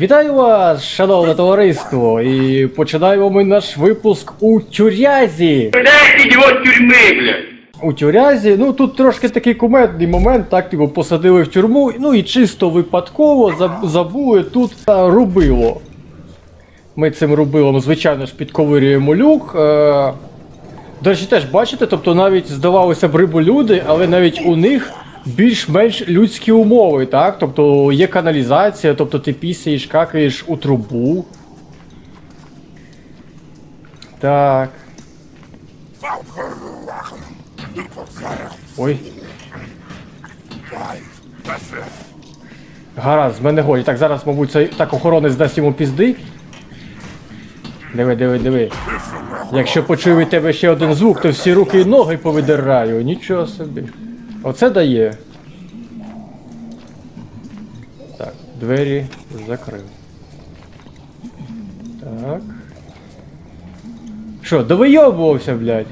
Вітаю вас, шановне товариство! І починаємо ми наш випуск у тюрязі. Дайте його тюрми, блядь. У тюрязі, ну тут трошки такий кумедний момент, так типу посадили в тюрму, ну і чисто випадково забули тут а, рубило. Ми цим рубилом, звичайно ж, підковирюємо люк. Е- до речі, теж бачите, тобто навіть здавалося б риболюди, але навіть у них більш-менш людські умови, так? Тобто є каналізація, тобто ти пісяєш, какаєш у трубу. Так. Ой. Гаразд, з мене годі. Так, зараз, мабуть, цей так охоронець дасть йому пізди. Диви, диви, диви. Якщо почую від тебе ще один звук, то всі руки і ноги повидираю. Нічого собі. Оце дає. Так, двері закрив. Так. Що, довийобувався, блядь?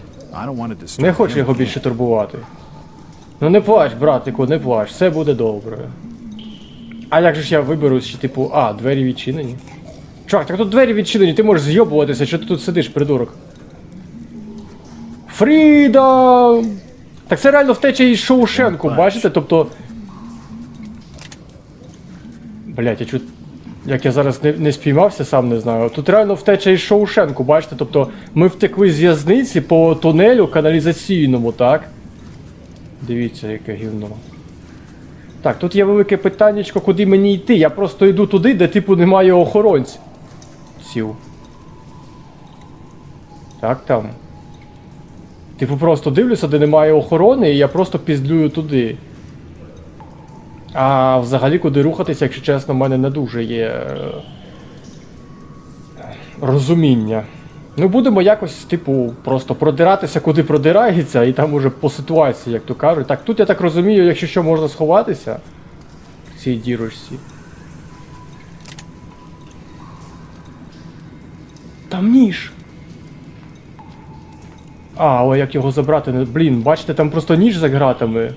Не хочу його більше турбувати. Ну не плач, братику, не плач, все буде добре. А як же ж я виберусь, що типу, а, двері відчинені? Чувак, так тут двері відчинені, ти можеш зйобуватися, що ти тут сидиш, придурок. Фріда! Так це реально втеча із Шоушенку, бачите? Тобто. Блять, я чуть. Як я зараз не, не спіймався, сам не знаю. Тут реально втеча із Шоушенку, бачите? Тобто ми втекли з в'язниці по тунелю каналізаційному, так? Дивіться, яке гівно. Так, тут є велике питаннячко, куди мені йти. Я просто йду туди, де типу немає охоронців. Сів. Так там. Типу просто дивлюся, де немає охорони, і я просто піздлюю туди. А взагалі куди рухатися, якщо чесно, в мене не дуже є е, розуміння. Ну, будемо якось, типу, просто продиратися, куди продирається, і там уже по ситуації, як то кажуть. Так, тут я так розумію, якщо що можна сховатися в цій дірочці. Там ніж. А, але як його забрати? Блін, бачите, там просто ніж за гратами.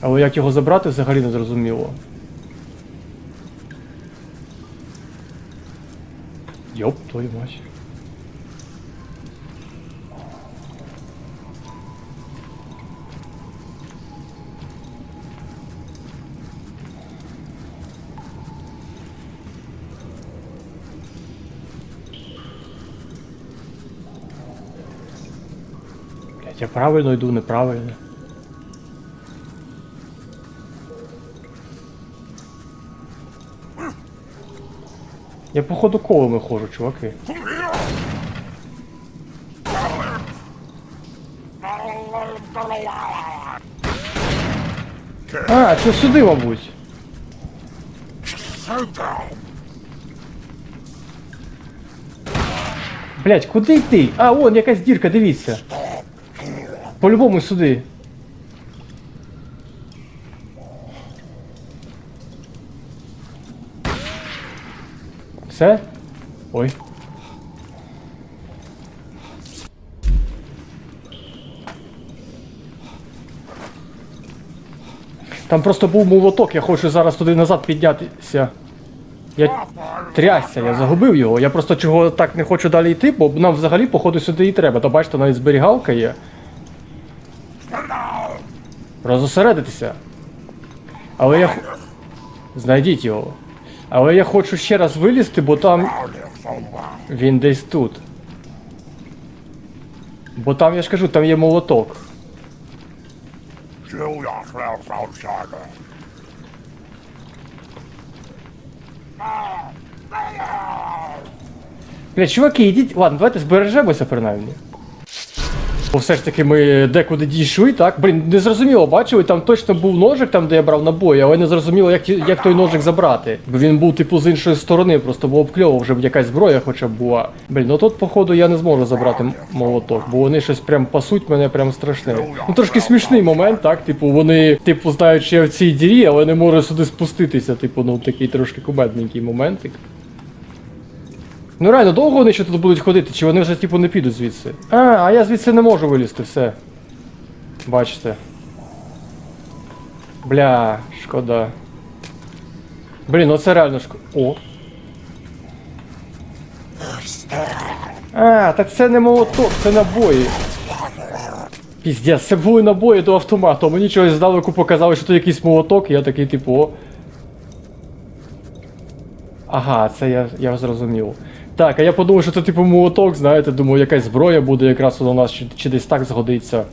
Але як його забрати, взагалі не зрозуміло. Йоп, твою мать. Я правильно йду, неправильно. Я походу колами ходжу, чуваки. А, що сюди, мабуть. Блять, куди йти? А, вон якась дірка, дивіться. По-любому сюди. Все? Ой. Там просто був молоток, я хочу зараз туди назад піднятися. Я трясся, я загубив його. Я просто чого так не хочу далі йти, бо нам взагалі, походу, сюди і треба. То бачите, навіть зберігалка є. Розосередитися. Але я. Знайдіть його. Але я хочу ще раз вилізти, бо там. Він десь тут. Бо там, я ж кажу, там є молоток. Бля, чуваки, ідіть. Ладно, давайте збережемося принаймні. Бо все ж таки ми декуди дійшли, так? Блін, не зрозуміло, бачили, там точно був ножик, там, де я брав набої, але не зрозуміло, як, ті- як той ножик забрати. Бо він був, типу, з іншої сторони, просто було б кльово, вже б якась зброя хоча б була. Блін, ну тут, походу, я не зможу забрати молоток, бо вони щось прям пасуть мене прям страшне. Ну трошки смішний момент, так? Типу, вони, типу, знають, що я в цій дірі, але не можу сюди спуститися. Типу, ну такий трошки кумедненький моментик. Ну реально, довго вони ще тут будуть ходити, чи вони вже типу не підуть звідси? А, а я звідси не можу вилізти, все. Бачите. Бля, шкода. Блін, ну це реально шкода. О. А, так це не молоток, це набої. Піздець, це були набої до автомату. Мені чогось здалеку показали, що тут якийсь молоток, і я такий типу о. Ага, це я я зрозумів. Так, а я подумав, що це типу молоток, знаєте, думаю, якась зброя буде якраз у нас чи, чи десь так згодиться.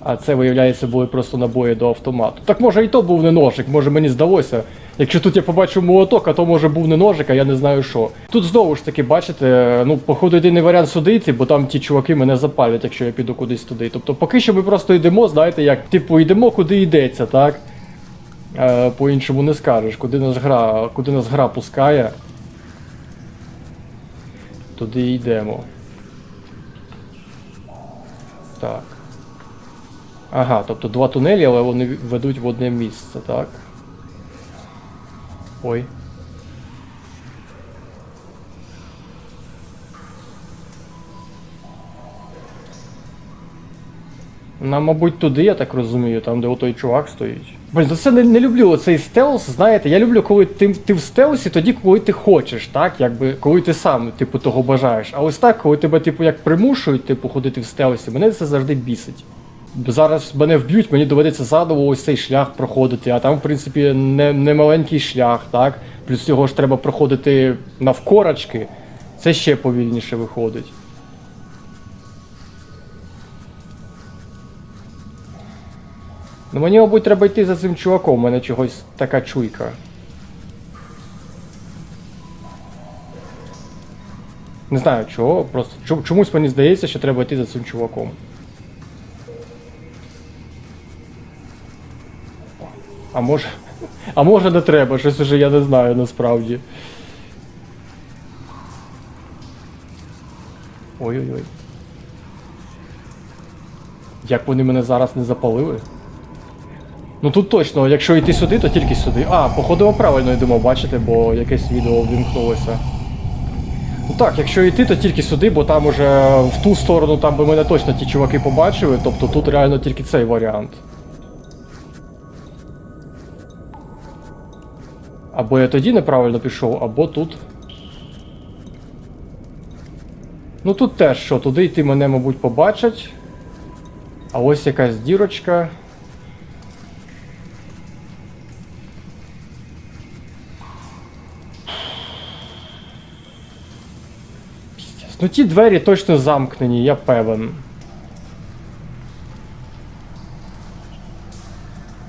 А це, виявляється, були просто набої до автомату. Так може і то був не ножик, може мені здалося. Якщо тут я побачив молоток, а то може був не ножик, а я не знаю що. Тут знову ж таки, бачите, ну, походу єдиний варіант судити, бо там ті чуваки мене запалять, якщо я піду кудись туди. Тобто поки що ми просто йдемо, знаєте, як, типу, йдемо, куди йдеться, так? Е, по-іншому не скажеш, куди нас гра, куди нас гра пускає. Туди йдемо. Так. Ага, тобто два тунелі, але вони ведуть в одне місце, так? Ой. Нам, мабуть, туди, я так розумію, там, де отой чувак стоїть. Блін, ну це не, не люблю цей стелс, знаєте, я люблю, коли ти, ти в стелсі тоді, коли ти хочеш, так? Якби, коли ти сам, типу, того бажаєш. А ось так, коли тебе, типу, як примушують, типу, ходити в стелсі, мене це завжди бісить. Зараз мене вб'ють, мені доведеться заново ось цей шлях проходити, а там, в принципі, не, не маленький шлях, так? Плюс його ж треба проходити навкорочки, це ще повільніше виходить. Ну мені, мабуть, треба йти за цим чуваком, у мене чогось така чуйка. Не знаю чого, просто чомусь мені здається, що треба йти за цим чуваком. А може. А може не треба, щось уже я не знаю насправді. Ой-ой-ой. Як вони мене зараз не запалили? Ну тут точно, якщо йти сюди, то тільки сюди. А, походимо правильно йдемо, бачите, бо якесь відео ввімкнулося. Ну так, якщо йти, то тільки сюди, бо там уже в ту сторону там би мене точно ті чуваки побачили, тобто тут реально тільки цей варіант. Або я тоді неправильно пішов, або тут. Ну тут теж що, туди йти мене, мабуть, побачать. А ось якась дірочка. Ну ті двері точно замкнені, я певен.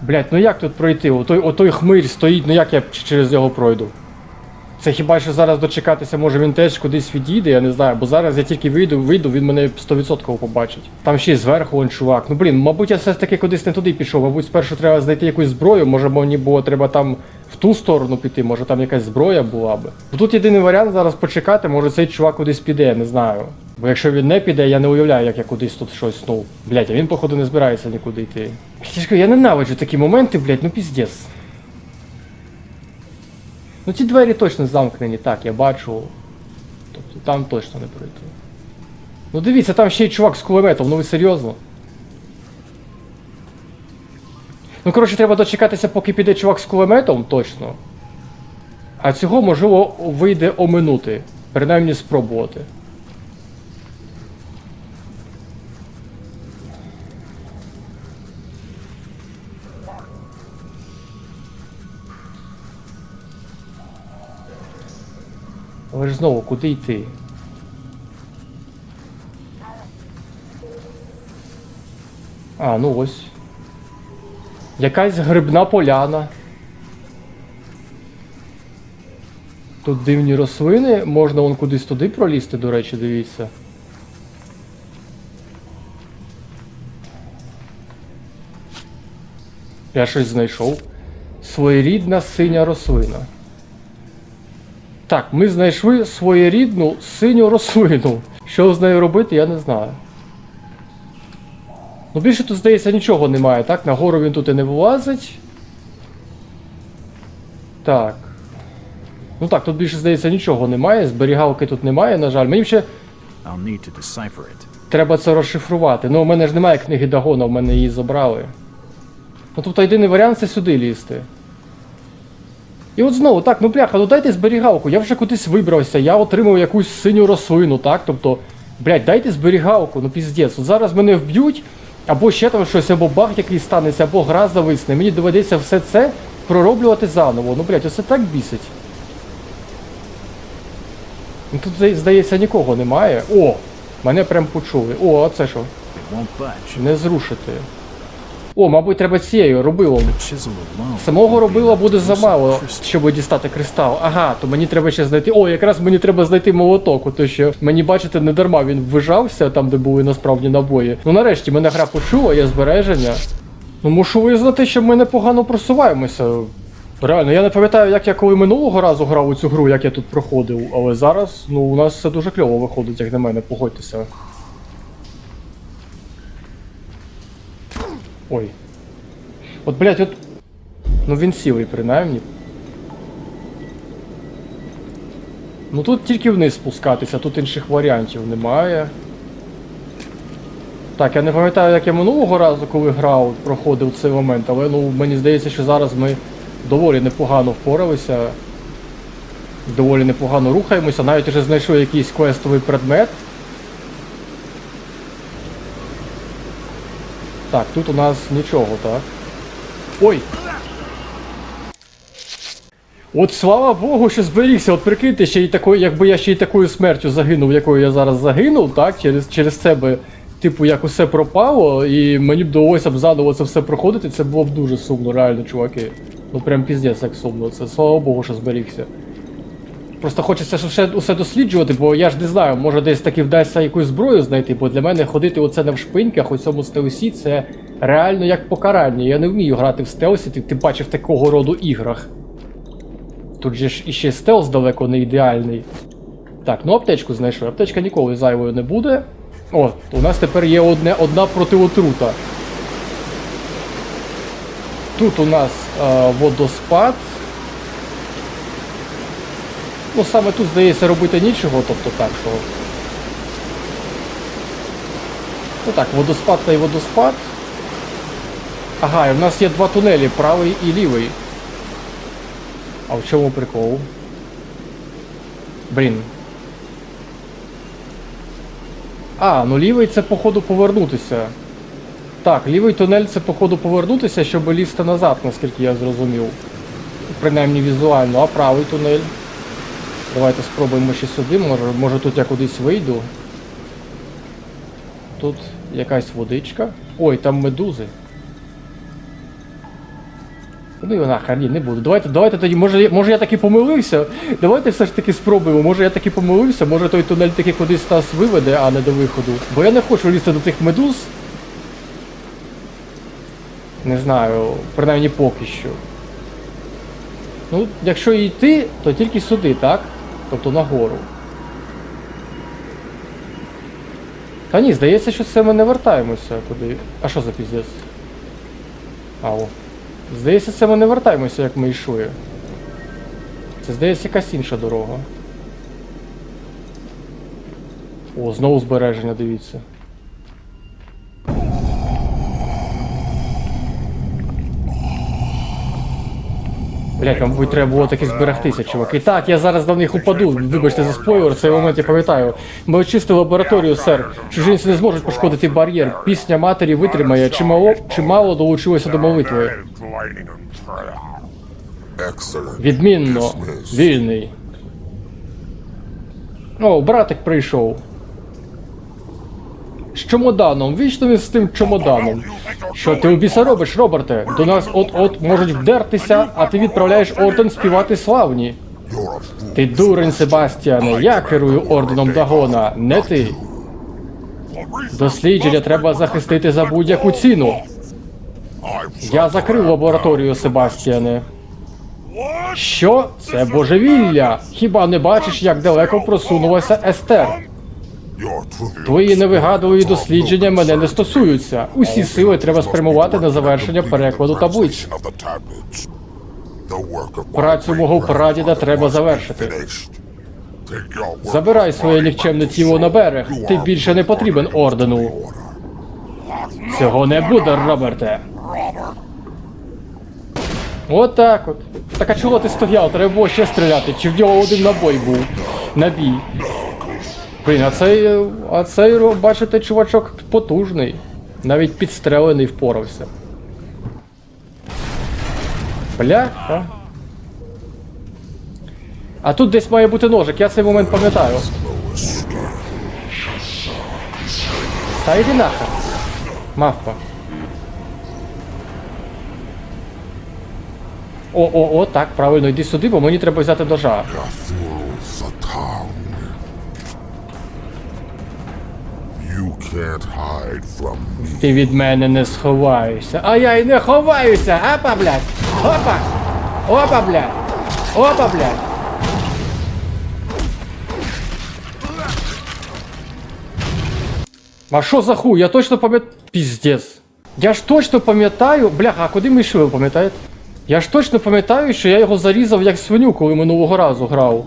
Блять, ну як тут пройти? Отой, отой хмирь стоїть, ну як я через нього пройду? Це хіба що зараз дочекатися, може він теж кудись відійде, я не знаю, бо зараз я тільки вийду, вийду, він мене 100% побачить. Там ще й зверху он чувак. Ну блін, мабуть, я все ж таки кудись не туди пішов. Мабуть, спершу треба знайти якусь зброю, може мені було треба там ту сторону піти, може там якась зброя була би. Бо тут єдиний варіант зараз почекати, може цей чувак кудись піде, я не знаю. Бо якщо він не піде, я не уявляю, як я кудись тут щось, ну, блять, а він, походу, не збирається нікуди йти. Я ненавиджу такі моменти, блять, ну піздець. Ну ці двері точно замкнені, так, я бачу. Тобто там точно не пройти. Ну дивіться, там ще й чувак з кулеметом, ну ви серйозно? Ну, коротше, треба дочекатися, поки піде чувак з кулеметом, точно. А цього, можливо, вийде оминути. Принаймні спробувати. Але ж знову, куди йти? А, ну ось. Якась грибна поляна. Тут дивні рослини, можна вон кудись туди пролізти, до речі, дивіться. Я щось знайшов. Своєрідна синя рослина. Так, ми знайшли своєрідну синю рослину. Що з нею робити, я не знаю. Ну більше тут, здається, нічого немає, так? Нагору він тут і не вилазить. Так. Ну так, тут більше, здається, нічого немає. Зберігалки тут немає, на жаль. Мені ще треба це розшифрувати. Ну, у мене ж немає книги Дагона, в мене її забрали. Ну тобто єдиний варіант це сюди лізти. І от знову, так, ну бляха, ну дайте зберігалку, я вже кудись вибрався, я отримав якусь синю рослину, так? Тобто, Блять, дайте зберігалку, ну піздець. От зараз мене вб'ють, або ще там щось, або баг якийсь станеться, або гра зависне. Мені доведеться все це пророблювати заново. Ну, блять, оце так бісить. Ну, тут, здається, нікого немає. О! Мене прям почули. О, а це що? Не зрушити. О, мабуть, треба цією робилом. Самого робила буде замало, щоб дістати кристал. Ага, то мені треба ще знайти. О, якраз мені треба знайти молоток, то що мені бачите, не дарма він вижався там, де були насправді набої. Ну нарешті мене гра почула, є збереження. Ну мушу визнати, що ми непогано просуваємося. Реально, я не пам'ятаю, як я коли минулого разу грав у цю гру, як я тут проходив, але зараз ну, у нас все дуже кльово виходить, як на мене, погодьтеся. Ой. От, блядь, от. Ну він сілий, принаймні. Ну тут тільки вниз спускатися, тут інших варіантів немає. Так, я не пам'ятаю, як я минулого разу, коли грав, проходив цей момент, але ну мені здається, що зараз ми доволі непогано впоралися. Доволі непогано рухаємося, навіть вже знайшли якийсь квестовий предмет. Так, тут у нас нічого, так? Ой! От слава Богу, що зберігся. От прикиньте, ще й такою, якби я ще й такою смертю загинув, якою я зараз загинув, так, через, через себе, типу, як усе пропало, і мені б довелося б заново це все проходити, це було б дуже сумно, реально, чуваки. Ну прям піздець як сумно. Це слава Богу, що зберігся. Просто хочеться ще усе досліджувати, бо я ж не знаю, може десь таки вдасться якусь зброю знайти, бо для мене ходити оце навшпиньках у цьому стелсі це реально як покарання. Я не вмію грати в стелсі, ти, ти бачив в такого роду іграх. Тут же ж іще стелс далеко не ідеальний. Так, ну аптечку знайшов. Аптечка ніколи зайвою не буде. О, у нас тепер є одне, одна протиотрута. Тут у нас е, водоспад. Ну, саме тут, здається, робити нічого, тобто так, що. Ну так, водоспад та й водоспад. Ага, і в нас є два тунелі, правий і лівий. А в чому прикол? Блін. А, ну лівий це походу повернутися. Так, лівий тунель це походу повернутися, щоб лізти назад, наскільки я зрозумів. Принаймні візуально, а правий тунель. Давайте спробуємо ще сюди, може, може тут я кудись вийду. Тут якась водичка. Ой, там медузи. Ну і нахер, ні, не буду. Давайте, давайте тоді, може, може я таки помилився. Давайте все ж таки спробуємо. Може я таки помилився, може той тунель таки кудись нас виведе, а не до виходу. Бо я не хочу лізти до тих медуз. Не знаю, принаймні поки що. Ну, якщо йти, то тільки сюди, так? Тобто нагору. Та ні, здається, що це ми не вертаємося туди. А що за піздець? Ау. Здається, це ми не вертаємося, як ми йшли. Це здається якась інша дорога. О, знову збереження, дивіться. Блять, мабуть, треба було таки зберегтися, чуваки. Так, я зараз на них упаду. Вибачте за спойлер, цей момент я пам'ятаю. Ми очистили лабораторію, сер. Чужинці не зможуть пошкодити бар'єр. Пісня матері витримає. Чимало, чимало долучилося до молитви. Відмінно, вільний. О, братик прийшов. З чомоданом, вічно з тим чомоданом. Що ти у біса робиш, Роберте? До нас от-от можуть вдертися, а ти відправляєш орден співати славні. Ти дурень, Себастіане, я керую орденом Дагона, не ти. Дослідження треба захистити за будь-яку ціну. Я закрив лабораторію, Себастіане. Що? Це божевілля. Хіба не бачиш, як далеко просунулася Естер? Твої невигадливі дослідження мене не стосуються. Усі сили треба спрямувати на завершення перекладу таблиць. Працю мого прадіда треба завершити. Забирай своє нікчемне тіло на берег. Ти більше не потрібен ордену. Цього не буде, Роберте. Отак от. Так а чого ти стояв? Треба було ще стріляти. Чи в нього один набой був? Набій. Блін, а цей, е, а цей, бачите, чувачок потужний. Навіть підстрелений впорався. Бля, а? А тут десь має бути ножик, я цей момент пам'ятаю. Та йди нахер. Мавпа. О, о, о, так, правильно, йди сюди, бо мені треба взяти ножа. Ти від мене не сховаєшся. А я й не ховаюся! Апа, блядь! Опа! Опа, блядь! Опа, блядь! А що за хуй? Я точно пам'ятаю. Піздец. Я ж точно пам'ятаю. Бляха, а куди ми йшли, ви пам'ятаєте? Я ж точно пам'ятаю, що я його зарізав як свиню, коли минулого разу грав.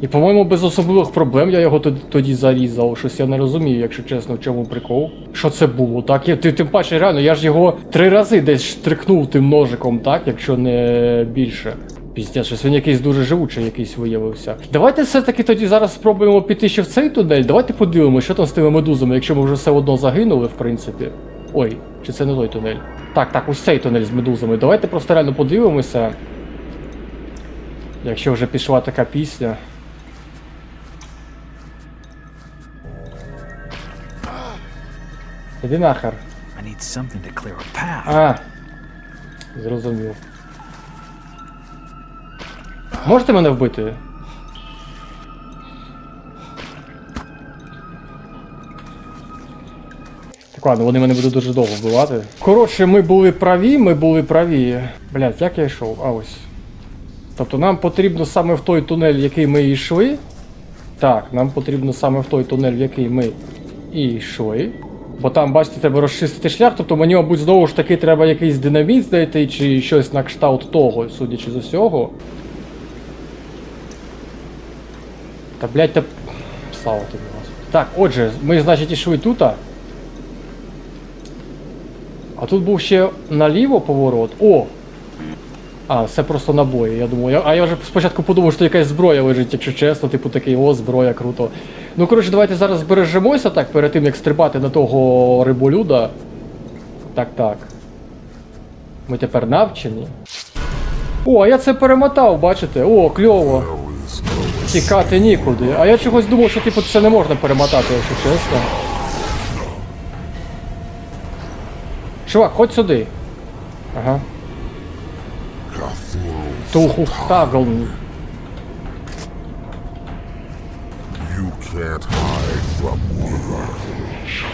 І, по-моєму, без особливих проблем я його тоді, зарізав. Щось я не розумію, якщо чесно, в чому прикол. Що це було, так? Я, ти, тим паче, реально, я ж його три рази десь штрикнув тим ножиком, так, якщо не більше. Піздець, щось він якийсь дуже живучий якийсь виявився. Давайте все-таки тоді зараз спробуємо піти ще в цей тунель. Давайте подивимося, що там з тими медузами, якщо ми вже все одно загинули, в принципі. Ой, чи це не той тунель? Так, так, ось цей тунель з медузами. Давайте просто реально подивимося. Якщо вже пішла така пісня. Іди нахер. I need something to clear a path. А. Зрозумів. Можете мене вбити? Так ладно, вони мене будуть дуже довго вбивати. Коротше, ми були праві, ми були праві. Блять, як я йшов? А ось. Тобто нам потрібно саме в той тунель, в який ми йшли. Так, нам потрібно саме в той тунель, в який ми і йшли. Бо там, бачите, треба розчистити шлях, тобто мені, мабуть, знову ж таки треба якийсь динаміт знайти, чи щось на кшталт того, судячи з усього. Та блять, та. Слава тобі, Господи. Так, отже, ми, значить, ішли тут. А тут був ще наліво поворот. О! А, це просто набої, я думаю. А я вже спочатку подумав, що якась зброя лежить, якщо чесно, типу такий, о, зброя, круто. Ну, коротше, давайте зараз збережемося так, перед тим, як стрибати на того риболюда. Так, так. Ми тепер навчені. О, а я це перемотав, бачите? О, кльово. Тікати нікуди. А я чогось думав, що типу це не можна перемотати, якщо чесно. Чувак, ходь сюди. Ага. Cthulhu Тухухтагл.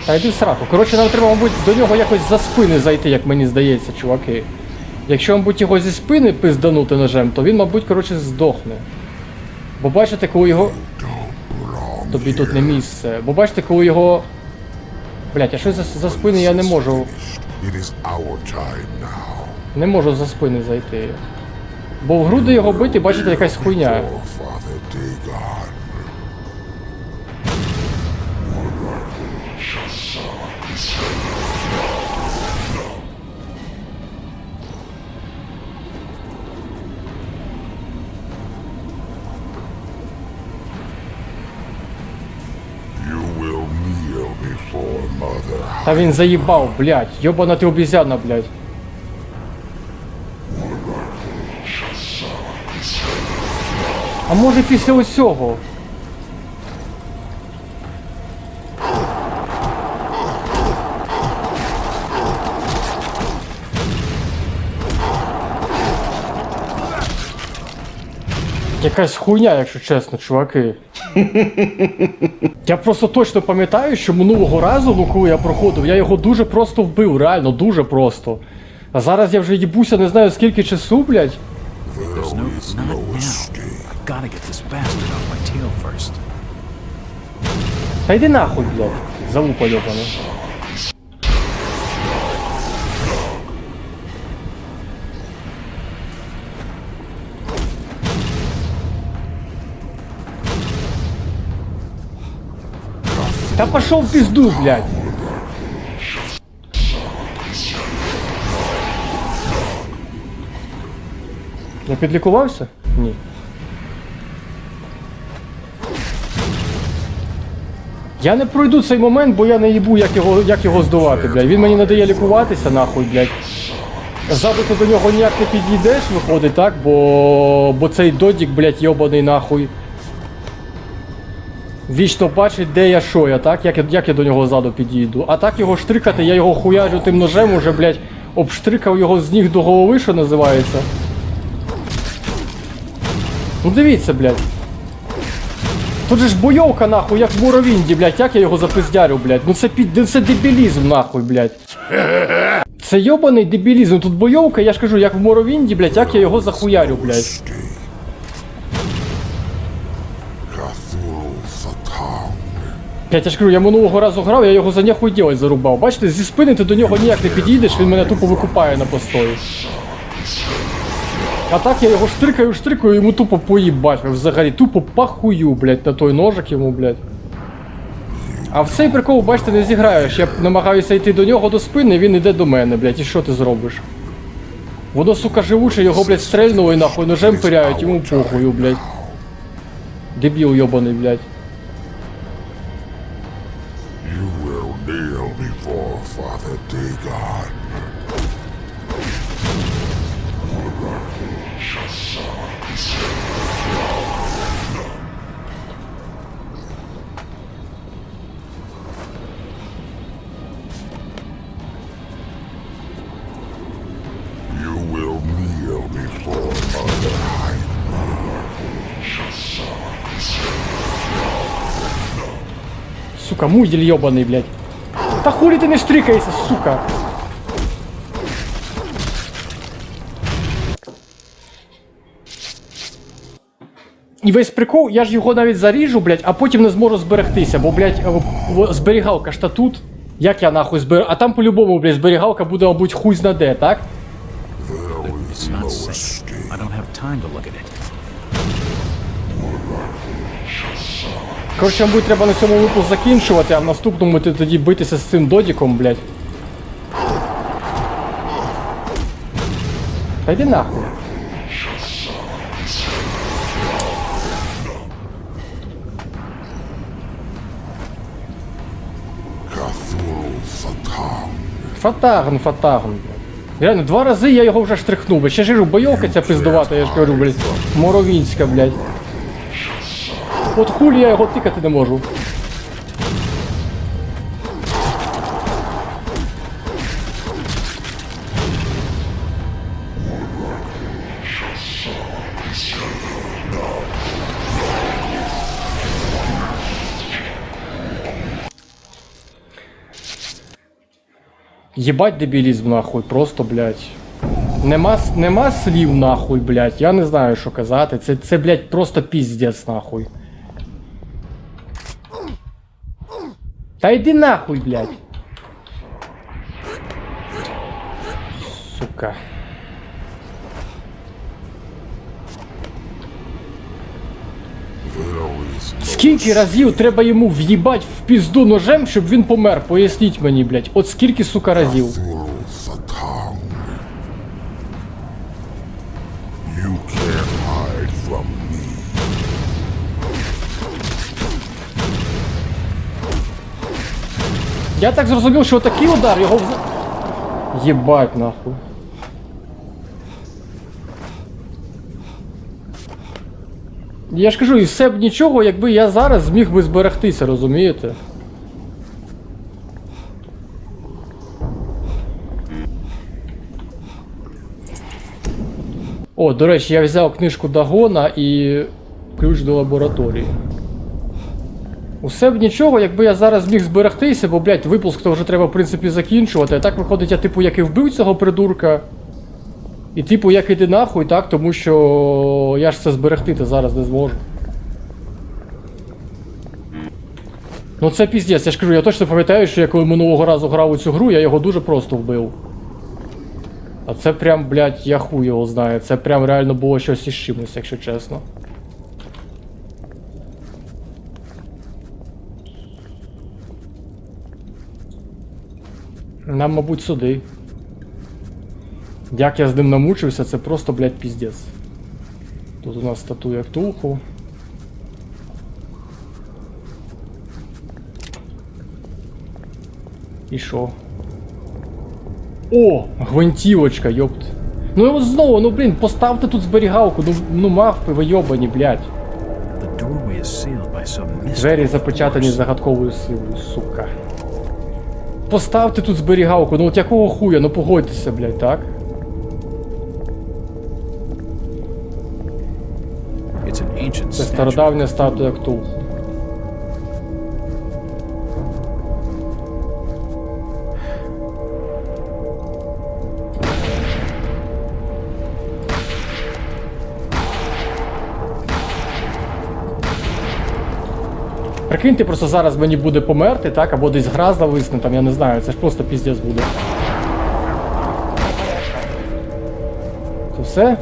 Та йди в сраку. Коротше, нам треба, мабуть, до нього якось за спини зайти, як мені здається, чуваки. Якщо, мабуть, його зі спини пизданути ножем, то він, мабуть, коротше, здохне. Бо бачите, коли його. Тобі тут не місце. Бо бачите, коли його. Блять, а що за, за спини я не можу. Не можу за спини зайти. Бо в груди його бити, бачите, якась хуйня. Та він заїбав, блять. Йобана ти обізяна, блять. А може після усього? Якась хуйня, якщо чесно, чуваки. Я просто точно пам'ятаю, що минулого разу, ну коли я проходив, я його дуже просто вбив, реально, дуже просто. А зараз я вже їбуся, не знаю скільки часу, блядь. Та йди нахуй, блядь. Залупа йобана. Та пошел в пизду, блядь. Я підлікувався? Ні. Я не пройду цей момент, бо я не їбу, як його, як його здувати, блядь. Він мені не дає лікуватися, нахуй, блядь. Ззаду ти до нього ніяк не підійдеш, виходить, так? Бо, бо цей додік, блядь, йобаний нахуй. Вічно бачить, де я що я, так? Як, я- як я до нього ззаду підійду. А так його штрикати, я його хуярю тим ножем уже, блядь, обштрикав його з ніг до голови, що називається. Ну дивіться, блядь. Тут же ж бойовка, нахуй, як в Муровінді, блядь, як я його запиздярю, блядь. Ну це під це дебілізм, нахуй, блядь. Це йобаний дебілізм. Тут бойовка, я ж кажу, як в Моровінді, блядь, як я його захуярю, блядь. Я ж кажу, я минулого разу грав, я його за ніхуй ділать зарубав. Бачите, зі спини ти до нього ніяк не підійдеш, він мене тупо викупає на постої. А так я його штрикаю, штрикаю, йому тупо поїбать, взагалі, тупо пахую, блядь, на той ножик йому, блядь. А в цей прикол, бачите, не зіграєш. Я намагаюся йти до нього до спини, він іде до мене, блядь, і що ти зробиш? Воно, сука, живуче, його, блядь, стрельнуло і нахуй ножем пиряють, йому похую, блядь. Дебіл йобаний, блядь. Сука, мудель йобаний, блядь. Та хулі ти не штрикаєшся, сука. І весь прикол, я ж його навіть заріжу, блядь, а потім не зможу зберегтися, бо, блядь, е, зберігалка ж та тут. Як я нахуй зберу. А там по-любому, блядь, зберігалка буде, мабуть, хуй знаде, так? time to look at it. Коротше, мабуть, треба на цьому випуск закінчувати, а в наступному ти тоді битися з цим додіком, блядь. Та йди нахуй. Cthulhu Satan. Фатагн, фатагн, блядь. Реально, два рази я його вже штрихнув. Ще ж бойовка ця пиздувата, я ж кажу, блядь. Моровінська, блядь. От хулі я його тикати не можу. Єбать дебілізм нахуй, просто, блядь. Нема, нема слів нахуй, блядь. Я не знаю, що казати. Це, це блядь, просто піздець нахуй. Та йди нахуй, блядь. Сука. Скільки разів треба йому в'їбать в пізду ножем, щоб він помер? Поясніть мені, блядь. От скільки, сука, разів. Я так зрозумів, що такий удар його вз... Єбать нахуй. Я ж кажу, і все б нічого, якби я зараз зміг би зберегтися, розумієте? О, до речі, я взяв книжку Дагона і ключ до лабораторії. Усе б нічого, якби я зараз зміг зберегтися, бо, блядь, випуск то вже треба, в принципі, закінчувати. А так виходить, я типу як і вбив цього придурка. І типу як іди нахуй, так, тому що я ж це зберегти то зараз не зможу. Ну це піздець, я ж кажу, я точно пам'ятаю, що я коли минулого разу грав у цю гру, я його дуже просто вбив. А це прям, блядь, я хуй його знаю. Це прям реально було щось із чимось, якщо чесно. Нам, мабуть, сюди. Як я з ним намучився, це просто, блядь, піздець. Тут у нас статуя Ктулху. І що? О, гвинтівочка, йопт. Ну і от знову, ну блін, поставте тут зберігалку, ну, ну мавпи ви йобані, блядь. Двері запечатані загадковою силою, сука. Поставте тут зберігалку, ну от якого хуя, ну погодьтеся, блядь, так? Стародавня статуя Ктулху. Прикиньте, просто зараз мені буде померти, так, або десь гра зависне, там, я не знаю, це ж просто піздець буде. Це все?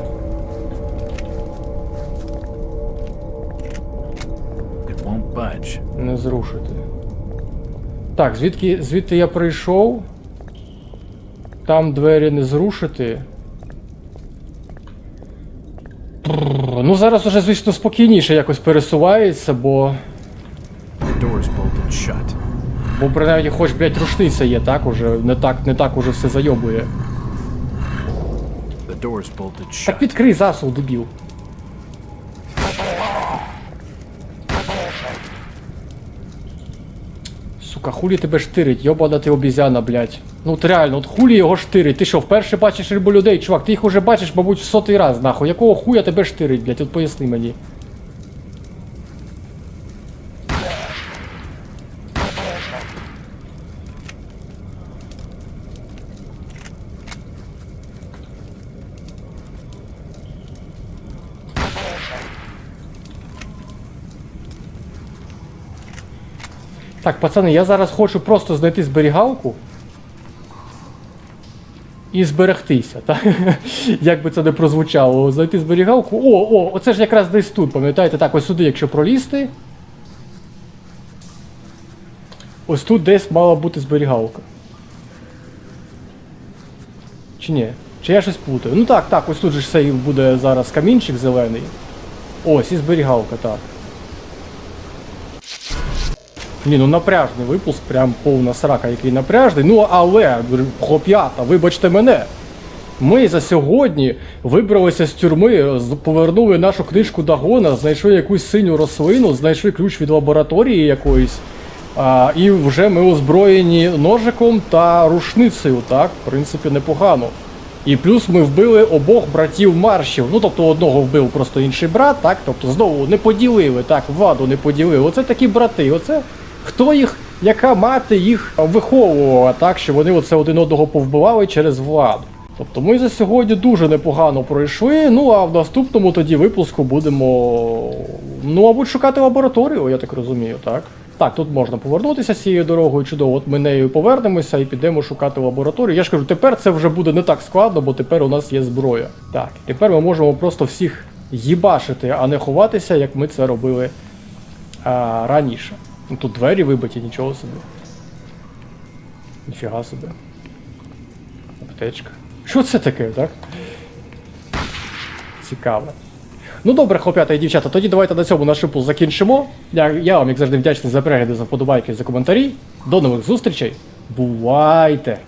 Зрушити. Так, звідки, звідти я прийшов. Там двері не зрушити. Бррр, Ну, зараз уже, звісно, спокійніше якось пересувається, бо. Бо принаймні хоч, блядь, рушниця є, так уже. Не так, не так уже все зайобує. Так відкрий засул, дебіл. Сука, хулі тебе штирить, йобана ти обізяна, блядь. Ну от реально, от хулі його штирить. Ти що, вперше бачиш рибу людей, чувак, ти їх уже бачиш, мабуть, в сотий раз, нахуй. Якого хуя тебе штирить, блядь, от поясни мені. Так, пацани, я зараз хочу просто знайти зберігалку. І зберегтися, так? Як би це не прозвучало, знайти зберігалку. О, о, оце ж якраз десь тут, пам'ятаєте, так, ось сюди, якщо пролізти. Ось тут десь мала бути зберігалка. Чи ні? Чи я щось плутаю? Ну так, так, ось тут же все буде зараз камінчик зелений. Ось і зберігалка, так. Ні, ну напряжний випуск, прям повна срака, який напряжний. Ну але, хлоп'ята, вибачте мене. Ми за сьогодні вибралися з тюрми, повернули нашу книжку Дагона, знайшли якусь синю рослину, знайшли ключ від лабораторії якоїсь. А, і вже ми озброєні ножиком та рушницею, так, в принципі, непогано. І плюс ми вбили обох братів маршів. Ну, тобто одного вбив просто інший брат, так? Тобто знову не поділили, так, владу не поділили. Оце такі брати. Оце хто їх, яка мати їх виховувала, так, що вони оце один одного повбивали через владу. Тобто ми за сьогодні дуже непогано пройшли. Ну а в наступному тоді випуску будемо, ну, мабуть, шукати лабораторію, я так розумію, так? Так, тут можна повернутися цією дорогою чудово. От ми нею повернемося і підемо шукати лабораторію. Я ж кажу, тепер це вже буде не так складно, бо тепер у нас є зброя. Так, тепер ми можемо просто всіх їбашити, а не ховатися, як ми це робили а, раніше. Ну, тут двері вибиті, нічого собі. Ніфіга собі. Аптечка. Що це таке, так? Цікаво. Ну добре, хлоп'ята і дівчата, тоді давайте на цьому наш пул закінчимо. Я, я вам, як завжди, вдячний за перегляди, за вподобайки, за коментарі. До нових зустрічей. Бувайте!